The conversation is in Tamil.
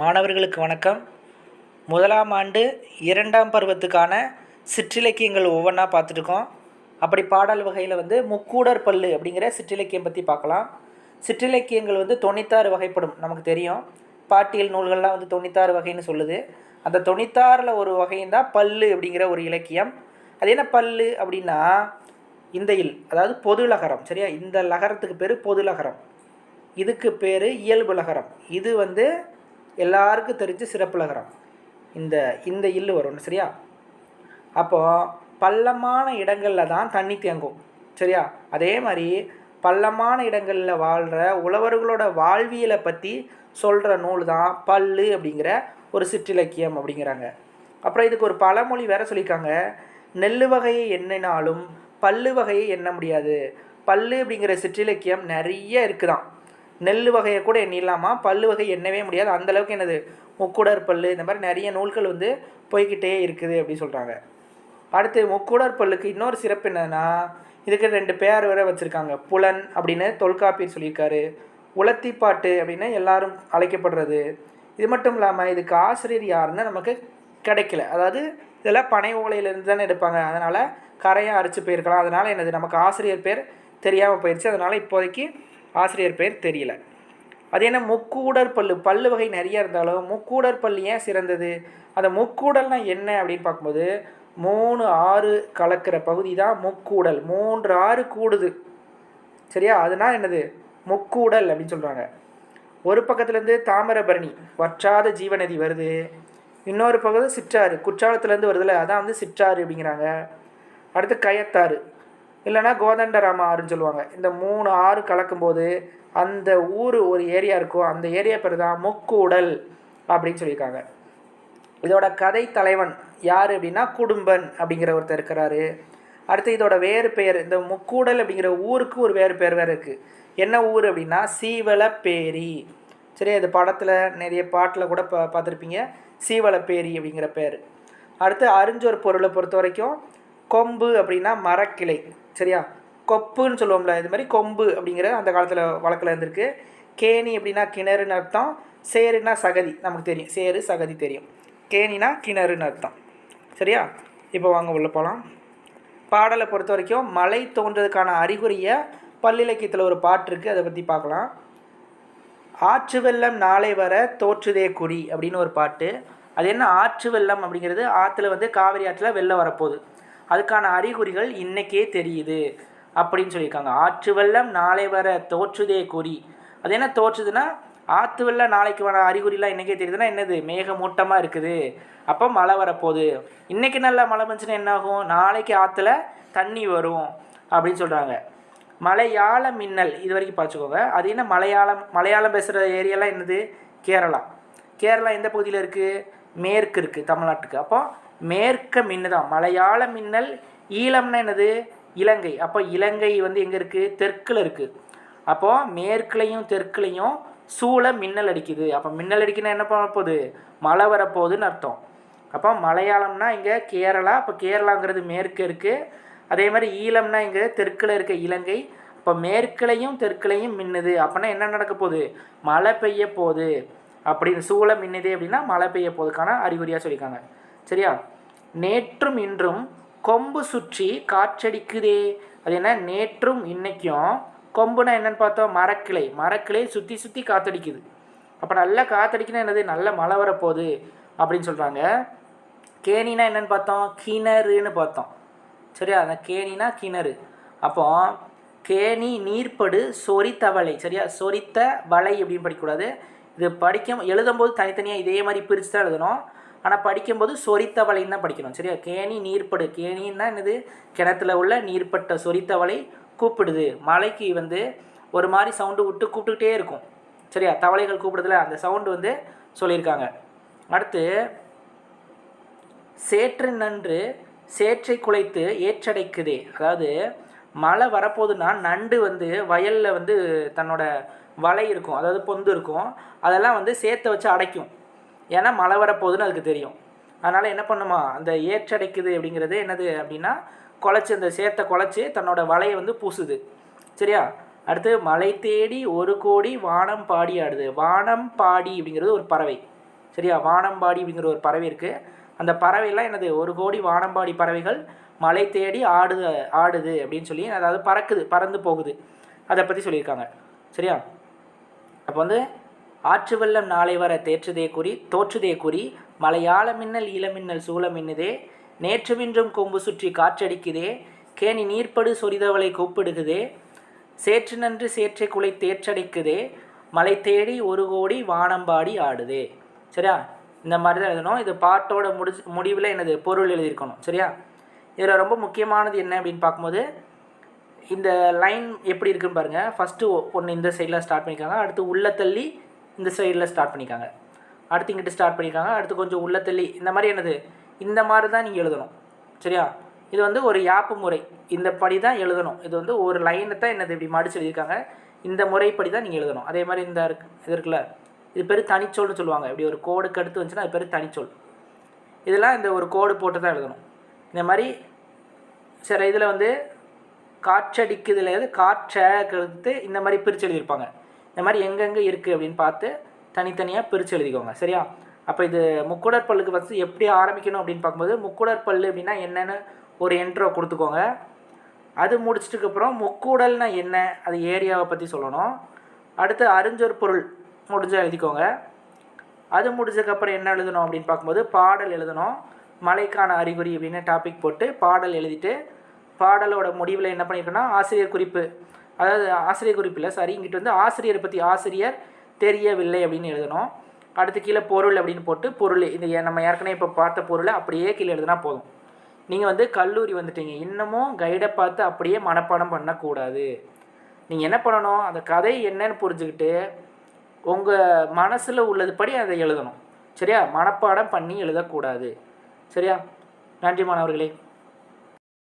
மாணவர்களுக்கு வணக்கம். முதலாம் ஆண்டு இரண்டாம் பருவத்துக்கான சிற்றிலக்கியங்கள் ஒவ்வொன்றா பார்த்துட்ருக்கோம் அப்படி பாடல் வகையில் வந்து முக்கூடர் பல்லு அப்படிங்கிற சிற்றிலக்கியம் பற்றி பார்க்கலாம். சிற்றிலக்கியங்கள் வந்து தொண்ணூத்தாறு வகைப்படும் நமக்கு தெரியும். பாட்டியல் நூல்கள்லாம் வந்து தொண்ணூத்தாறு வகைன்னு சொல்லுது. அந்த தொண்ணூத்தாறில் ஒரு வகையும் தான் பல்லு அப்படிங்கிற ஒரு இலக்கியம். அது என்ன பல்லு அப்படின்னா இந்த இல் அதாவது பொது லகரம் சரியா? இந்த லகரத்துக்கு பேர் பொது லகரம். இதுக்கு பேர் இயல்பு லகரம். இது வந்து எல்லாருக்கும் தெரிஞ்ச சிறப்பு இந்த இந்த இல்லு வரும் சரியா? அப்போது பள்ளமான இடங்களில் தான் தண்ணி தேங்கும் சரியா? அதே மாதிரி பள்ளமான இடங்களில் வாழ்கிற உழவர்களோட வாழ்வியலை பற்றி சொல்கிற நூல் தான் பல்லு அப்படிங்கிற ஒரு சிற்றிலக்கியம் அப்படிங்கிறாங்க. அப்புறம் இதுக்கு ஒரு பழமொழி வேற சொல்லியிருக்காங்க. நெல் வகையை எண்ணினாலும் பல்லு வகையை எண்ண முடியாது. பல்லு அப்படிங்கிற சிற்றிலக்கியம் நிறைய இருக்குதான். நெல் வகையை கூட எண்ணிடலாமா? பல்லு வகை எண்ணவே முடியாது. அந்தளவுக்கு என்னது? முக்குடர் பல்லு. இந்த மாதிரி நிறைய நூல்கள் வந்து போய்கிட்டே இருக்குது அப்படின்னு சொல்கிறாங்க அடுத்து முக்குடர் பல்லுக்கு இன்னொரு சிறப்பு என்னன்னா இதுக்கு ரெண்டு பேர் வேற வச்சுருக்காங்க. புலன் அப்படின்னு தொல்காப்பியர் சொல்லியிருக்காரு. உலத்திப்பாட்டு அப்படின்னு எல்லாரும் அழைக்கப்படுறது. இது மட்டும் இல்லாமல் இதுக்கு ஆசிரியர் யாருன்னு நமக்கு கிடைக்கல. அதாவது இதெல்லாம் பனை ஓலையிலேருந்து தானே எடுப்பாங்க. அதனால் கரையாக அரிச்சு போயிருக்கலாம். அதனால் என்னது? நமக்கு ஆசிரியர் பேர் தெரியாமல் போயிடுச்சு அதனால் இப்போதைக்கு ஆசிரியர் பேர் தெரியல. அது என்ன முக்கூடர் பல்லு? பல்லு வகை நிறைய இருந்தாலும் முக்கூடர் பல்லு ஏன் சிறந்தது? அந்த முக்கூடல்னால் என்ன அப்படின்னு பார்க்கும்போது மூணு ஆறு கலக்கிற பகுதி தான் முக்கூடல். மூன்று ஆறு கூடுது. சரியா? அதுனா என்னது? முக்கூடல் அப்படின்னு சொல்கிறாங்க ஒரு பக்கத்துலேருந்து தாமிரபரணி வற்றாத ஜீவநதி வருது. இன்னொரு பகுதி சிற்றாறு. குற்றாலத்துலேருந்து வருதுல்ல அதான் வந்து சிற்றாறு அப்படிங்கிறாங்க. அடுத்து கயத்தாறு. இல்லைன்னா கோதண்டராம ஆறுன்னு சொல்லுவாங்க. இந்த மூணு ஆறு கலக்கும்போது அந்த ஊர் ஒரு ஏரியா இருக்கும் அந்த ஏரியா பேர் தான் முக்கூடல் அப்படின்னு சொல்லியிருக்காங்க. இதோட கதை தலைவன் யார் அப்படின்னா குடும்பன் அப்படிங்கிற ஒருத்தர் இருக்கிறாரு. அடுத்து இதோட வேறு பெயர் இந்த முக்கூடல் அப்படிங்கிற ஊருக்கு ஒரு வேறு பெயர் வேறு இருக்குது என்ன ஊர் அப்படின்னா சீவலப்பேரி. சரி அது படத்தில் நிறைய பாட்டில் கூட பா பார்த்துருப்பீங்க. சீவலப்பேரி அப்படிங்கிற பேர் அடுத்து அறிஞ்சொரு பொருளை பொறுத்த வரைக்கும் கொம்பு அப்படின்னா மரக்கிளை. சரியா? கொப்புன்னு சொல்லுவோம்ல இது மாதிரி கொம்பு அப்படிங்கிற அந்த காலத்தில் வழக்கில் இருந்திருக்கு. கேணி அப்படின்னா கிணறுன்னு அர்த்தம். சேருன்னா சகதி நமக்கு தெரியும். சேரு சகதி தெரியும். கேணினா கிணறுன்னு அர்த்தம். சரியா? இப்போ வாங்க உள்ள போகலாம் பாடலை பொறுத்த வரைக்கும் மழை தோன்றதுக்கான அறிகுறியை பல்லிலக்கியத்தில் ஒரு பாட்டு இருக்குது அதை பற்றி பார்க்கலாம். ஆற்று வெள்ளம் நாளை வர தோற்றுதே குடி அப்படின்னு ஒரு பாட்டு. அது என்ன? ஆற்று வெள்ளம் அப்படிங்கிறது ஆற்றுல வந்து காவிரி ஆற்றில் வெள்ளம் வரப்போகுது. அதுக்கான அறிகுறிகள் இன்றைக்கே தெரியுது அப்படின்னு சொல்லியிருக்காங்க. ஆற்று வெள்ளம் நாளை வர தோற்றுதே குறி. அது என்ன தோற்றுதுன்னா ஆற்று வெள்ளம் நாளைக்கு வர அறிகுறிலாம் இன்றைக்கே தெரியுதுன்னா என்னது? மேகமூட்டமாக இருக்குது. அப்போ மழை வரப்போகுது. இன்றைக்கி நல்லா மழை வந்துச்சுன்னா என்ன ஆகும் நாளைக்கு ஆற்றுல தண்ணி வரும் அப்படின்னு சொல்கிறாங்க மலையாள மின்னல் இது வரைக்கும் பார்த்துக்கோங்க. அது என்ன மலையாளம் மலையாளம் பேசுகிற ஏரியாலாம் என்னது? கேரளா. கேரளா எந்த பகுதியில் இருக்குது மேற்கு இருக்குது தமிழ்நாட்டுக்கு. அப்போ மேற்க மின்னு தான். மலையாள மின்னல் ஈழம்னா என்னது? இலங்கை. அப்போ இலங்கை வந்து எங்கே இருக்குது தெற்கில் இருக்குது அப்போது மேற்குலையும் தெற்குலையும் சூழ மின்னல் அடிக்குது. அப்போ மின்னல் அடிக்குன்னா என்ன பண்ண போகுது? மழை வரப்போகுதுன்னு அர்த்தம். அப்போ மலையாளம்னா இங்கே கேரளா. அப்போ கேரளாங்கிறது மேற்கு இருக்குது அதே மாதிரி ஈழம்னா இங்கே தெற்கில் இருக்க இலங்கை. இப்போ மேற்குலையும் தெற்குலையும் மின்னுது. அப்படின்னா என்ன நடக்க போகுது? மழை பெய்ய போகுது. அப்படின்னு சூழ மின்னுது அப்படின்னா மழை பெய்ய போகுதுக்கான அறிகுறியாக சொல்லியிருக்காங்க. சரியா? நேற்றும் இன்றும் கொம்பு சுற்றி காற்றடிக்குதே. அது என்ன? நேற்றும் இன்னைக்கும் கொம்புனா என்னன்னு பார்த்தோம்? மரக்கிளை. மரக்கிளை சுற்றி சுற்றி காற்றடிக்குது அப்போ நல்லா காற்றடிக்குன்னா என்னது? நல்ல மழை வரப்போகுது அப்படின்னு சொல்கிறாங்க கேணினா என்னன்னு பார்த்தோம்? கிணறுன்னு பார்த்தோம். சரியா? அந்த கேணினா கிணறு. அப்போ கேணி நீர்ப்படு சொரித்தவளை. சரியா? சொரித்த வலை அப்படின்னு படிக்கக்கூடாது. இது படிக்கும் எழுதும்போது தனித்தனியாக இதே மாதிரி பிரித்து தான் எழுதணும். ஆனால் படிக்கும்போது சொரித்தவளைன்னு தான் படிக்கணும். சரியா? கேணி நீர்ப்படு. கேணின்னா என்னது? கிணத்துல உள்ள நீர்ப்பட்ட சொரித்தவளை கூப்பிடுது. மலைக்கு வந்து ஒரு மாதிரி சவுண்டு விட்டு கூப்பிட்டுக்கிட்டே இருக்கும். சரியா? தவளைகள் கூப்பிடுதுல அந்த சவுண்டு வந்து சொல்லியிருக்காங்க. அடுத்து சேற்று நன்று சேற்றை குலைத்து ஏற்றடைக்குதே. அதாவது மழை வரப்போகுதுன்னா நண்டு வந்து வயலில் வந்து தன்னோட வலை இருக்கும். அதாவது பொந்து இருக்கும். அதெல்லாம் வந்து சேர்த்த வச்சு அடைக்கும். ஏன்னா மழை வரப்போகுதுன்னு அதுக்கு தெரியும். அதனால் என்ன பண்ணுமா? அந்த ஏற்றடைக்குது அப்படிங்கிறது என்னது அப்படின்னா குழச்சி அந்த சேத்தை குழச்சி தன்னோட வலையை வந்து பூசுது. சரியா? அடுத்து மலை தேடி ஒரு கோடி வானம் பாடி ஆடுது. வானம் பாடி அப்படிங்கிறது ஒரு பறவை. சரியா? வானம்பாடி அப்படிங்கிற ஒரு பறவை இருக்குது அந்த பறவைலாம் என்னது? ஒரு கோடி வானம்பாடி பறவைகள் மலை தேடி ஆடுது ஆடுது அப்படின்னு சொல்லி அதாவது பறக்குது பறந்து போகுது. அதை பற்றி சொல்லியிருக்காங்க. சரியா? அப்போ வந்து ஆற்று வெள்ளம் நாளை வர தேற்றுதே குறி தோற்றுதே குறி மலையாள மின்னல் ஈழமின்னல் சூழ மின்னுதே நேற்றுமின்றும் கொம்பு சுற்றி காற்றடிக்குதே கேணி நீர்ப்படு சொரிதவளை கூப்பிடுகுதே சேற்று நன்று சேற்றை குலை தேற்றடைக்குதே மலை தேடி ஒரு கோடி வானம்பாடி ஆடுதே. சரியா? இந்த மாதிரி தான் எழுதணும். இது பாட்டோட முடிச்சு முடிவில் எனது பொருள் எழுதியிருக்கணும். சரியா? இதில் ரொம்ப முக்கியமானது என்ன அப்படின்னு பார்க்கும்போது இந்த லைன் எப்படி இருக்குன்னு பாருங்கள் ஃபஸ்ட்டு ஒன்று இந்த சைடில் ஸ்டார்ட் பண்ணிக்காங்க அடுத்து உள்ள தள்ளி இந்த சைடில் ஸ்டார்ட் பண்ணிக்காங்க. அடுத்து இங்கிட்டு ஸ்டார்ட் பண்ணிக்காங்க அடுத்து கொஞ்சம் உள்ள தள்ளி இந்த மாதிரி என்னது? இந்த மாதிரி தான் நீங்கள் எழுதணும். சரியா? இது வந்து ஒரு யாப்பு முறை. இந்த படி தான் எழுதணும். இது வந்து ஒரு லைனை தான் என்னது? இப்படி மடிச்சு எழுதியிருக்காங்க. இந்த முறைப்படி தான் நீங்கள் எழுதணும். அதே மாதிரி இந்த இருக்கு இது இருக்குல்ல? இது பேர் தனிச்சொல்னு சொல்லுவாங்க. இப்படி ஒரு கோடுக்கு அடுத்து வந்துச்சுன்னா அது பேர் தனிச்சொல். இதெல்லாம் இந்த ஒரு கோடு போட்டு தான் எழுதணும். இந்த மாதிரி சில இதில் வந்து காற்றடிக்குதுல காற்றை கருத்து இந்த மாதிரி பிரித்து எழுதியிருப்பாங்க. இந்த மாதிரி எங்கெங்கே இருக்குது அப்படின்னு பார்த்து தனித்தனியாக பிரித்து எழுதிக்கோங்க. சரியா? அப்போ இது முக்குடர் பல்லுக்கு ஃபஸ்ட்டு எப்படி ஆரம்பிக்கணும் அப்படின்னு பார்க்கும்போது முக்குடர் பல்லு அப்படின்னா என்னென்னு ஒரு என்ட்ரோ கொடுத்துக்கோங்க. அது முடிச்சிட்டுக்கப்புறம் முக்கூடல்னா என்ன? அது ஏரியாவை பற்றி சொல்லணும். அடுத்து அறிஞ்சொர் பொருள் முடிஞ்சால் எழுதிக்கோங்க. அது முடிஞ்சதுக்கப்புறம் என்ன எழுதணும் அப்படின்னு பார்க்கும்போது பாடல் எழுதணும். மலைக்கான அறிகுறி அப்படின்னு டாபிக் போட்டு பாடல் எழுதிட்டு பாடலோட முடிவில் என்ன பண்ணியிருக்கோன்னா ஆசிரியர் குறிப்பு அதாவது ஆசிரியர் குறிப்பு இல்லை சாரி இங்கிட்டு வந்து ஆசிரியரை பற்றி ஆசிரியர் தெரியவில்லை அப்படின்னு எழுதணும். அடுத்து கீழே பொருள் அப்படின்னு போட்டு பொருள் இது நம்ம ஏற்கனவே இப்போ பார்த்த பொருளை அப்படியே கீழே எழுதுனா போதும். நீங்கள் வந்து கல்லூரி வந்துட்டீங்க இன்னமும் கைடை பார்த்து அப்படியே மனப்பாடம் பண்ணக்கூடாது. நீங்கள் என்ன பண்ணணும்? அந்த கதை என்னன்னு புரிஞ்சுக்கிட்டு உங்கள் மனசில் உள்ளது படி அதை எழுதணும். சரியா? மனப்பாடம் பண்ணி எழுதக்கூடாது. சரியா? நன்றி மாணவர்களே.